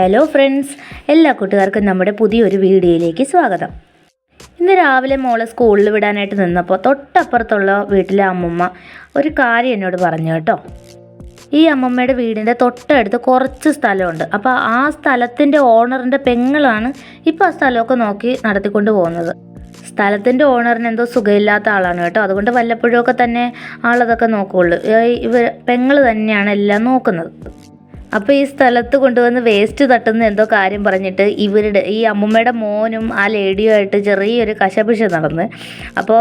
Hello friends എല്ലാ കൂട്ടുകാർക്കും നമ്മുടെ പുതിയൊരു വീഡിയോയിലേക്ക് സ്വാഗതം. ഇന്ന് രാവിലെ മോളെ സ്കൂളിൽ വിടാനായിട്ട് നിന്നപ്പോൾ തൊട്ടപ്പുറത്തുള്ള വീട്ടിലെ അമ്മമ്മ ഒരു കാര്യം എന്നോട് പറഞ്ഞു കേട്ടോ. ഈ അമ്മമ്മയുടെ വീടിന്റെ തൊട്ടടുത്ത് കുറച്ച് സ്ഥലമുണ്ട്. അപ്പോൾ ആ സ്ഥലത്തിന്റെ ഓണറിന്റെ പെങ്ങളാണ് ഇപ്പോൾ ആ സ്ഥലമൊക്കെ നോക്കി നടത്തിക്കൊണ്ട് പോകുന്നത്. സ്ഥലത്തിന്റെ ഓണറിന് എന്തോ സുഖമില്ലാത്ത ആളാണ് കേട്ടോ. അതുകൊണ്ട് വല്ലപ്പോഴും ഒക്കെ തന്നെ ആളതൊക്കെ നോക്കുകയുള്ളൂ ഇവർ പെങ്ങൾ തന്നെയാണ് എല്ലാം നോക്കുന്നത്. അപ്പോൾ ഈ സ്ഥലത്ത് കൊണ്ടുവന്ന് വേസ്റ്റ് തട്ടുന്ന എന്തോ കാര്യം പറഞ്ഞിട്ട് ഇവരുടെ ഈ അമ്മൂമ്മയുടെ മോനും ആ ലേഡിയും ആയിട്ട് ചെറിയൊരു കശപിശ നടന്ന്. അപ്പോൾ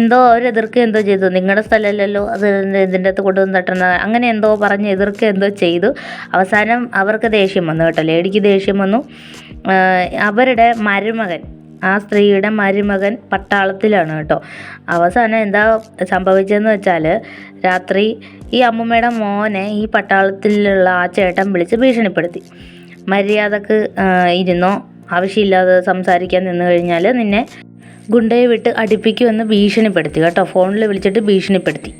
എന്തോ അവർ എതിർക്കുക എന്തോ ചെയ്തു. നിങ്ങളുടെ സ്ഥലമല്ലല്ലോ അത് ഇതിന്റെ അകത്ത് കൊണ്ടുവന്ന് തട്ടുന്ന അങ്ങനെ എന്തോ പറഞ്ഞ് എതിർക്കുക എന്തോ ചെയ്തു. അവസാനം അവർക്ക് ദേഷ്യം വന്നു കേട്ടോ. ലേഡിക്ക് ദേഷ്യം വന്നു. അവരുടെ മരുമകൻ ആ സ്ത്രീയുടെ മരുമകൻ പട്ടാളത്തിലാണ് കേട്ടോ. അവസാനം എന്താ സംഭവിച്ചതെന്ന് വെച്ചാൽ രാത്രി ഈ അമ്മൂമ്മയുടെ മോനെ ഈ പട്ടാളത്തിലുള്ള ആ ചേട്ടൻ വിളിച്ച് ഭീഷണിപ്പെടുത്തി. മര്യാദയ്ക്ക് ഇരുന്നോ? ആവശ്യമില്ലാതെ സംസാരിക്കാൻ നിന്ന് കഴിഞ്ഞാൽ നിന്നെ ഗുണ്ടയെ വിട്ട് അടിപ്പിക്കുമെന്ന് ഭീഷണിപ്പെടുത്തി കേട്ടോ. ഫോണിൽ വിളിച്ചിട്ട് ഭീഷണിപ്പെടുത്തി.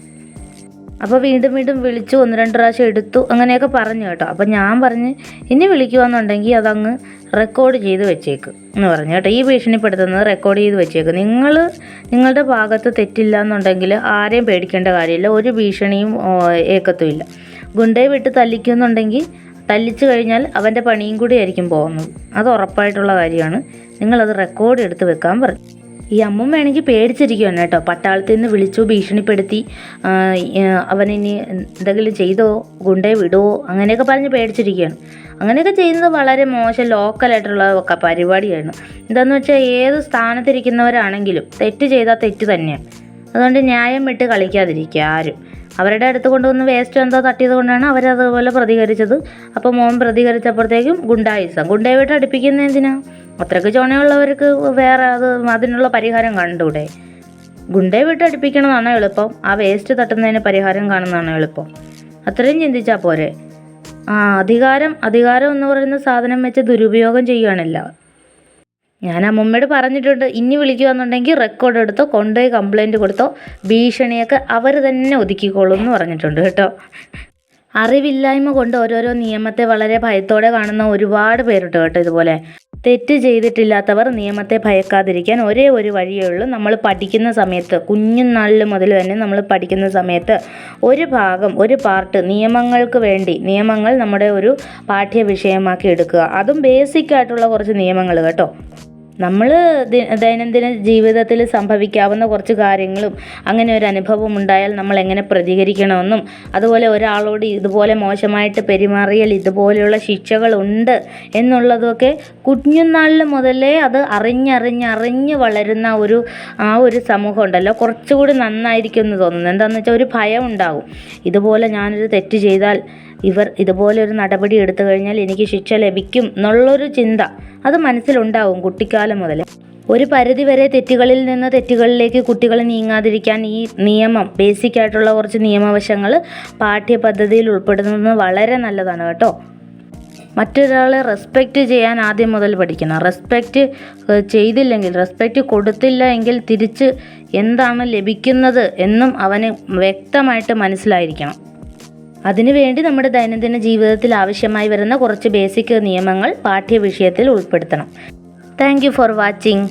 അപ്പോൾ വീണ്ടും വീണ്ടും വിളിച്ചു ഒന്ന് രണ്ട് പ്രാവശ്യം എടുത്തു അങ്ങനെയൊക്കെ പറഞ്ഞു കേട്ടോ. അപ്പോൾ ഞാൻ പറഞ്ഞ് ഇനി വിളിക്കുവാന്നുണ്ടെങ്കിൽ അതങ്ങ് റെക്കോർഡ് ചെയ്ത് വെച്ചേക്ക് എന്ന് പറഞ്ഞു കേട്ടോ. ഈ ഭീഷണിപ്പെടുത്തുന്നത് റെക്കോർഡ് ചെയ്ത് വെച്ചേക്ക്. നിങ്ങൾ നിങ്ങളുടെ ഭാഗത്ത് തെറ്റില്ല എന്നുണ്ടെങ്കിൽ ആരെയും പേടിക്കേണ്ട കാര്യമില്ല. ഒരു ഭീഷണിയും ഏക്കത്തുമില്ല. ഗുണ്ടയെ വിട്ട് തല്ലിക്കുന്നുണ്ടെങ്കിൽ തല്ലിച്ചു കഴിഞ്ഞാൽ അവന്റെ പണിയും കൂടി ആയിരിക്കും പോകുന്നത്. അത് ഉറപ്പായിട്ടുള്ള കാര്യമാണ്. നിങ്ങളത് റെക്കോർഡ് എടുത്ത് വെക്കാൻ പറഞ്ഞു ഈ അമ്മ വേണമെങ്കിൽ പേടിച്ചിരിക്കുകയാണ് കേട്ടോ. പട്ടാളത്തിൽ നിന്ന് വിളിച്ചു ഭീഷണിപ്പെടുത്തി അവനിനി എന്തെങ്കിലും ചെയ്തോ ഗുണ്ടയെ വിടുവോ അങ്ങനെയൊക്കെ പറഞ്ഞ് പേടിച്ചിരിക്കുകയാണ് അങ്ങനെയൊക്കെ ചെയ്യുന്നത് വളരെ മോശം ലോക്കലായിട്ടുള്ള ഒക്കെ പരിപാടിയാണ്. എന്താണെന്ന് വെച്ചാൽ ഏത് സ്ഥാനത്തിരിക്കുന്നവരാണെങ്കിലും തെറ്റ് ചെയ്താൽ തെറ്റ് തന്നെയാണ്. അതുകൊണ്ട് ന്യായം വിട്ട് കളിക്കാതിരിക്കുക ആരും. അവരുടെ അടുത്ത് കൊണ്ടുവന്ന് വേസ്റ്റ് എന്തോ തട്ടിയത് കൊണ്ടാണ് അവരതുപോലെ പ്രതികരിച്ചത്. അപ്പോൾ മോൻ പ്രതികരിച്ചപ്പോഴത്തേക്കും ഗുണ്ടായുസം. ഗുണ്ടയെ വിട്ട് അടുപ്പിക്കുന്ന എന്തിനാ? അത്രയ്ക്ക് ചുണയുള്ളവർക്ക് വേറെ അത് അതിനുള്ള പരിഹാരം കണ്ടൂടെ ഗുണ്ടയെ വിട്ട് അടുപ്പിക്കണതാണ് എളുപ്പം. ആ വേസ്റ്റ് തട്ടുന്നതിന് പരിഹാരം കാണുന്നതാണ് എളുപ്പം. അത്രയും ചിന്തിച്ചാൽ പോരെ. ആ അധികാരം അധികാരം എന്ന് പറയുന്ന സാധനം വെച്ച് ദുരുപയോഗം ചെയ്യുകയാണല്ലോ. ഞാൻ അമ്മമ്മയോട് പറഞ്ഞിട്ടുണ്ട് ഇനി വിളിക്കുകയെന്നുണ്ടെങ്കിൽ റെക്കോർഡ് എടുത്തോ കൊണ്ടുപോയി കംപ്ലൈന്റ് കൊടുത്തോ ഭീഷണിയൊക്കെ അവർ തന്നെ ഒതുക്കിക്കോളും എന്ന് പറഞ്ഞിട്ടുണ്ട് കേട്ടോ. അറിവില്ലായ്മ കൊണ്ട് ഓരോരോ നിയമത്തെ വളരെ ഭയത്തോടെ കാണുന്ന ഒരുപാട് പേരുണ്ട് കേട്ടോ ഇതുപോലെ. തെറ്റ് ചെയ്തിട്ടില്ലാത്തവർ നിയമത്തെ ഭയക്കാതിരിക്കാൻ ഒരേ ഒരു വഴിയേ ഉള്ളൂ. നമ്മൾ പഠിക്കുന്ന സമയത്ത് കുഞ്ഞുനാളിൽ മുതൽ തന്നെ നമ്മൾ പഠിക്കുന്ന സമയത്ത് ഒരു ഭാഗം ഒരു പാർട്ട് നിയമങ്ങൾക്ക് വേണ്ടി നിയമങ്ങൾ നമ്മുടെ ഒരു പാഠ്യ വിഷയമാക്കി എടുക്കുക. അതും ബേസിക് ആയിട്ടുള്ള കുറച്ച് നിയമങ്ങൾ കേട്ടോ. നമ്മൾ ദൈനംദിന ജീവിതത്തിൽ സംഭവിക്കാവുന്ന കുറച്ച് കാര്യങ്ങളും അങ്ങനെ ഒരു അനുഭവം ഉണ്ടായാൽ നമ്മൾ എങ്ങനെ പ്രതികരിക്കണമെന്നും അതുപോലെ ഒരാളോട് ഇതുപോലെ മോശമായിട്ട് പെരുമാറിയാൽ ഇതുപോലെയുള്ള ശിക്ഷകളുണ്ട് എന്നുള്ളതൊക്കെ കുഞ്ഞുനാളിൽ മുതലേ അത് അറിഞ്ഞറിഞ്ഞറിഞ്ഞ് വളരുന്ന ഒരു ആ ഒരു സമൂഹം ഉണ്ടല്ലോ. കുറച്ചുകൂടി നന്നായിരിക്കും എന്ന് തോന്നുന്നു. എന്താണെന്ന് വെച്ചാൽ ഒരു ഭയം ഉണ്ടാകും ഇതുപോലെ ഞാനൊരു തെറ്റ് ചെയ്താൽ ഇവർ ഇതുപോലൊരു നടപടി എടുത്തു കഴിഞ്ഞാൽ എനിക്ക് ശിക്ഷ ലഭിക്കും എന്നുള്ളൊരു ചിന്ത അത് മനസ്സിലുണ്ടാവും കുട്ടിക്കാലം മുതൽ ഒരു പരിധിവരെ തെറ്റുകളിൽ നിന്ന് തെറ്റുകളിലേക്ക് കുട്ടികൾ നീങ്ങാതിരിക്കാൻ ഈ നിയമം ബേസിക് ആയിട്ടുള്ള കുറച്ച് നിയമവശങ്ങൾ പാഠ്യപദ്ധതിയിൽ ഉൾപ്പെടുന്നത് വളരെ നല്ലതാണ് കേട്ടോ. മറ്റൊരാളെ റെസ്പെക്റ്റ് ചെയ്യാൻ ആദ്യം മുതൽ പഠിക്കണം. റെസ്പെക്റ്റ് ചെയ്തില്ലെങ്കിൽ റെസ്പെക്റ്റ് കൊടുത്തില്ല എങ്കിൽ തിരിച്ച് എന്താണ് ലഭിക്കുന്നത് എന്നും അവന് വ്യക്തമായിട്ട് മനസ്സിലായിരിക്കണം. അതിനുവേണ്ടി നമ്മുടെ ദൈനംദിന ജീവിതത്തിൽ ആവശ്യമായി വരുന്ന കുറച്ച് ബേസിക് നിയമങ്ങൾ പാഠ്യവിഷയത്തിൽ ഉൾപ്പെടുത്തണം. Thank for watching